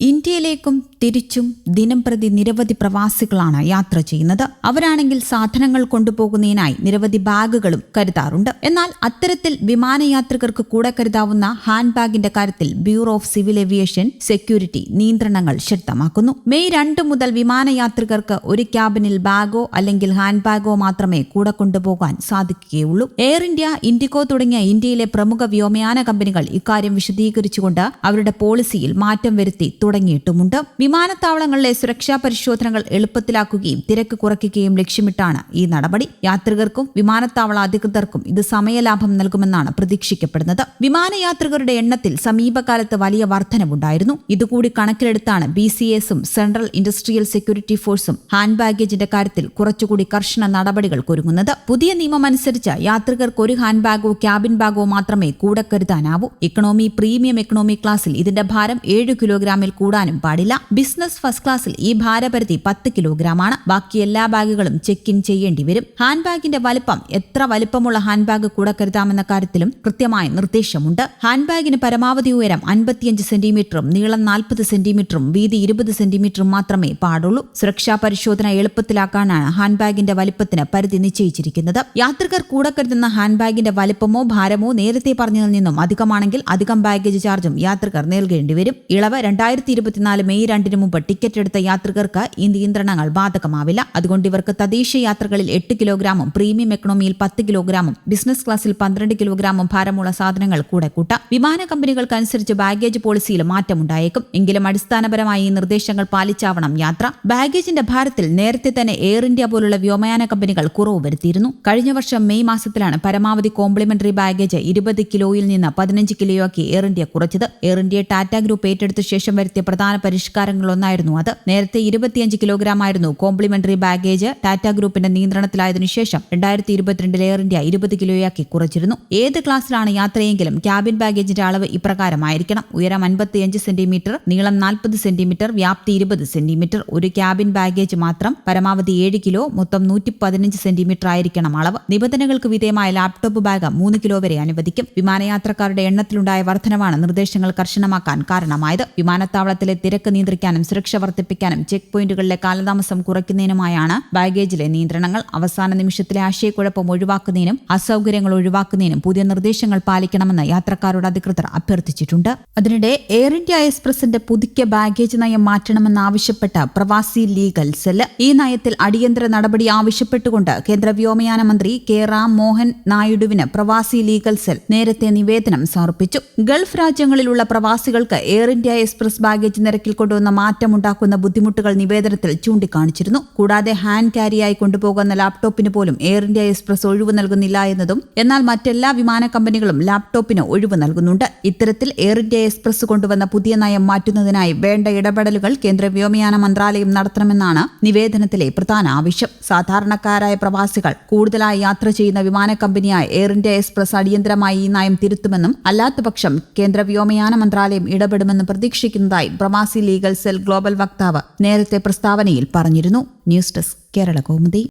ഇന്ത്യയിലേക്കും തിരിച്ചും ദിനം പ്രതി നിരവധി പ്രവാസികളാണ് യാത്ര ചെയ്യുന്നത്. അവരാണെങ്കിൽ സാധനങ്ങൾ കൊണ്ടുപോകുന്നതിനായി നിരവധി ബാഗുകളും കരുതാറുണ്ട്. എന്നാൽ അത്തരത്തിൽ വിമാനയാത്രികർക്ക് കൂടെ കരുതാവുന്ന ഹാൻഡ് ബാഗിന്റെ കാര്യത്തിൽ bureau of civil aviation security നിയന്ത്രണങ്ങൾ ശക്തമാക്കുന്നു. മെയ് രണ്ട് മുതൽ വിമാനയാത്രികർക്ക് ഒരു ക്യാബിനിൽ ബാഗോ അല്ലെങ്കിൽ ഹാൻഡ് ബാഗോ മാത്രമേ കൂടെ കൊണ്ടുപോകാൻ സാധിക്കുകയുള്ളൂ. എയർ ഇന്ത്യ ഇൻഡിഗോ തുടങ്ങിയ ഇന്ത്യയിലെ പ്രമുഖ വ്യോമയാന കമ്പനികൾ ഇക്കാര്യം വിശദീകരിച്ചുകൊണ്ട് അവരുടെ പോളിസിയിൽ മാറ്റം വരുത്തി തുടങ്ങിയിട്ടുമുണ്ട്. വിമാനത്താവളങ്ങളിലെ സുരക്ഷാ പരിശോധനകൾ എളുപ്പത്തിലാക്കുകയും തിരക്ക് കുറയ്ക്കുകയും ലക്ഷ്യമിട്ടാണ് ഈ നടപടി. യാത്രികർക്കും വിമാനത്താവള അധികൃതർക്കും ഇത് സമയലാഭം നൽകുമെന്നാണ് പ്രതീക്ഷിക്കപ്പെടുന്നത്. വിമാനയാത്രികരുടെ എണ്ണത്തിൽ സമീപകാലത്ത് വലിയ വർധനവുണ്ടായിരുന്നു. ഇതുകൂടി കണക്കിലെടുത്താണ് ബി സി എസും സെൻട്രൽ ഇൻഡസ്ട്രിയൽ സെക്യൂരിറ്റി ഫോഴ്സും ഹാൻഡ് ബാഗേജിന്റെ കാര്യത്തിൽ കുറച്ചുകൂടി കർശന നടപടികൾ കൊരുങ്ങുന്നത് പുതിയ നിയമം അനുസരിച്ച് യാത്രികർക്ക് ഒരു ഹാൻഡ് ബാഗോ ക്യാബിൻ ബാഗോ മാത്രമേ കൂടെ കരുതാനാവൂ. ഇക്കണോമി പ്രീമിയം എക്കണോമി ക്ലാസിൽ ഇതിന്റെ ഭാരം ഏഴ് കിലോഗ്രാമിൽ കൂടാനും പാടില്ല. ബിസിനസ് ഫസ്റ്റ് ക്ലാസ്സിൽ ഈ ഭാരപരിധി പത്ത് കിലോഗ്രാമാണ്. ബാക്കി എല്ലാ ബാഗുകളും ചെക്ക് ഇൻ ചെയ്യേണ്ടി വരും. ഹാൻഡ് ബാഗിന്റെ വലിപ്പം എത്ര വലിപ്പമുള്ള ഹാൻഡ് ബാഗ് കൂടെ കരുതാമെന്ന കാര്യത്തിലും കൃത്യമായ നിർദ്ദേശമുണ്ട്. ഹാൻഡ് ബാഗിന് പരമാവധി ഉയരം അൻപത്തിയഞ്ച് സെന്റിമീറ്ററും നീളം നാൽപ്പത് സെന്റിമീറ്ററും വീതി ഇരുപത് സെന്റിമീറ്ററും മാത്രമേ പാടുള്ളൂ. സുരക്ഷാ പരിശോധന എളുപ്പത്തിലാക്കാനാണ് ഹാൻഡ് ബാഗിന്റെ വലിപ്പത്തിന് പരിധി നിശ്ചയിച്ചിരിക്കുന്നത്. യാത്രികർ കൂടെ കരുതുന്ന ഹാൻഡ് ബാഗിന്റെ വലിപ്പമോ ഭാരമോ നേരത്തെ പറഞ്ഞതിൽ നിന്നും അധികമാണെങ്കിൽ അധികം ബാഗേജ് ചാർജും യാത്രികർ നൽകേണ്ടി വരും. ഇളവ് രണ്ടായിരത്തി ഇരുപത്തിനാല് മെയ് രണ്ടിന് മുമ്പ് ടിക്കറ്റ് എടുത്ത യാത്രികർക്ക് ഈ നിയന്ത്രണങ്ങൾ ബാധകമാവില്ല. അതുകൊണ്ട് ഇവർക്ക് തദ്ദേശ യാത്രകളിൽ എട്ട് കിലോഗ്രാമും പ്രീമിയം എക്കണോമിയിൽ പത്ത് കിലോഗ്രാമും ബിസിനസ് ക്ലാസ്സിൽ പന്ത്രണ്ട് കിലോഗ്രാമും ഭാരമുള്ള സാധനങ്ങൾ കൂടെ കൂട്ടാം. വിമാന കമ്പനികൾക്കനുസരിച്ച് ബാഗേജ് പോളിസിയിൽ മാറ്റമുണ്ടായേക്കും. എങ്കിലും അടിസ്ഥാനപരമായി ഈ നിർദ്ദേശങ്ങൾ പാലിച്ചാവണം യാത്ര. ബാഗേജിന്റെ ഭാരത്തിൽ നേരത്തെ തന്നെ എയർ ഇന്ത്യ പോലുള്ള വ്യോമയാന കമ്പനികൾ കുറവ് വരുത്തിയിരുന്നു. കഴിഞ്ഞ വർഷം മെയ് മാസത്തിലാണ് പരമാവധി കോംപ്ലിമെന്ററി ബാഗേജ് ഇരുപത് കിലോയിൽ നിന്ന് പതിനഞ്ച് കിലോയാക്കി എയർ ഇന്ത്യ കുറച്ചത്. എയർ ഇന്ത്യ ടാറ്റ ഗ്രൂപ്പ് ഏറ്റെടുത്ത ശേഷം വരുത്തിയ പ്രധാന പരിഷ്കാരങ്ങളൊന്നായിരുന്നു അത്. നേരത്തെ ഇരുപത്തിയഞ്ച് കിലോഗ്രാം ആയിരുന്നു കോംപ്ലിമെന്ററി ബാഗേജ് ടാറ്റ ഗ്രൂപ്പിന്റെ നിയന്ത്രണത്തിലായതിനു ശേഷം രണ്ടായിരത്തി ഇരുപത്തിരണ്ടിൽ എയർ ഇന്ത്യ ഇരുപത് കിലോയാക്കി കുറച്ചിരുന്നു. ഏത് ക്ലാസ്സിലാണ് യാത്രയെങ്കിലും ക്യാബിൻ ബാഗേജിന്റെ അളവ് ഇപ്രകാരമായിരിക്കണം. ഉയരം അൻപത്തിയഞ്ച് സെന്റിമീറ്റർ നീളം നാൽപ്പത് സെന്റിമീറ്റർ വ്യാപ്തി ഇരുപത് സെന്റിമീറ്റർ. ഒരു ക്യാബിൻ ബാഗേജ് മാത്രം പരമാവധി ഏഴ് കിലോ മൊത്തം നൂറ്റി പതിനഞ്ച് സെന്റിമീറ്റർ ആയിരിക്കണം അളവ്. നിബന്ധനകൾക്ക് വിധേയമായ ലാപ്ടോപ്പ് ബാഗ് മൂന്ന് കിലോ വരെ അനുവദിക്കും. വിമാനയാത്രക്കാരുടെ എണ്ണത്തിലുണ്ടായ വർധനവാണ് നിർദ്ദേശങ്ങൾ കർശനമാക്കാൻ കാരണമായത്. വിമാനത്താവളത്തിലെ തിരക്ക് നിയന്ത്രിക്കാനും സുരക്ഷ വർദ്ധിപ്പിക്കാനും ചെക്ക് പോയിന്റുകളിലെ കാലതാമസം കുറയ്ക്കുന്നതിനുമായാണ് ബാഗേജിലെ നിയന്ത്രണങ്ങൾ. അവസാന നിമിഷത്തിലെ ആശയക്കുഴപ്പം ഒഴിവാക്കുന്നതിനും അസൗകര്യങ്ങൾ ഒഴിവാക്കുന്നതിനും പുതിയ നിർദ്ദേശങ്ങൾ പാലിക്കണമെന്ന് യാത്രക്കാരോട് അധികൃതർ അഭ്യർത്ഥിച്ചിട്ടുണ്ട്. അതിനിടെ എയർ ഇന്ത്യ എക്സ്പ്രസിന്റെ പുതുക്കിയ ബാഗേജ് നയം മാറ്റണമെന്നാവശ്യപ്പെട്ട പ്രവാസി ലീഗൽ സെൽ ഈ നയത്തിൽ അടിയന്തര നടപടി ആവശ്യപ്പെട്ടുകൊണ്ട് കേന്ദ്ര വ്യോമയാന മന്ത്രി കെ റാം മോഹൻ നായിഡുവിന് പ്രവാസി ലീഗൽ സെൽ നേരത്തെ നിവേദനം സമർപ്പിച്ചു. ഗൾഫ് രാജ്യങ്ങളിലുള്ള പ്രവാസികൾക്ക് എയർ ഇന്ത്യ എക്സ്പ്രസ് ബാഗേജ് നിരക്കിൽ കൊണ്ടുവന്ന മാറ്റമുണ്ടാക്കുന്ന ബുദ്ധിമുട്ടുകൾ നിവേദനത്തിൽ ചൂണ്ടിക്കാണിച്ചിരുന്നു. കൂടാതെ ഹാൻഡ് ക്യാരിയായി കൊണ്ടുപോകുന്ന ലാപ്ടോപ്പിന് പോലും എയർ ഇന്ത്യ എക്സ്പ്രസ് ഒഴിവ് നൽകുന്നില്ല എന്നതും എന്നാൽ മറ്റെല്ലാ വിമാന കമ്പനികളും ലാപ്ടോപ്പിന് ഒഴിവ് നൽകുന്നുണ്ട്. ഇത്തരത്തിൽ എയർ ഇന്ത്യ എക്സ്പ്രസ് കൊണ്ടുവന്ന പുതിയ നയം മാറ്റുന്നതിനായി വേണ്ട ഇടപെടലുകൾ കേന്ദ്ര വ്യോമയാന മന്ത്രാലയം നടത്തണമെന്നാണ് നിവേദനത്തിലെ പ്രധാന ആവശ്യം. സാധാരണക്കാരായ പ്രവാസികൾ കൂടുതലായി യാത്ര ചെയ്യുന്ന വിമാന കമ്പനിയായ എയർ ഇന്ത്യ എക്സ്പ്രസ് അടിയന്തരമായി ഈ നയം തിരുത്തുമെന്നും അല്ലാത്തപക്ഷം കേന്ദ്ര വ്യോമയാന മന്ത്രാലയം ഇടപെടുമെന്നും പ്രതീക്ഷിക്കുന്നതായി പ്രവാസി ലീഗൽ ഗ്ലോബൽ വക്താവ് നേരത്തെ പ്രസ്താവനയിൽ പറഞ്ഞിരുന്നു. News desk Kerala Kaumudi.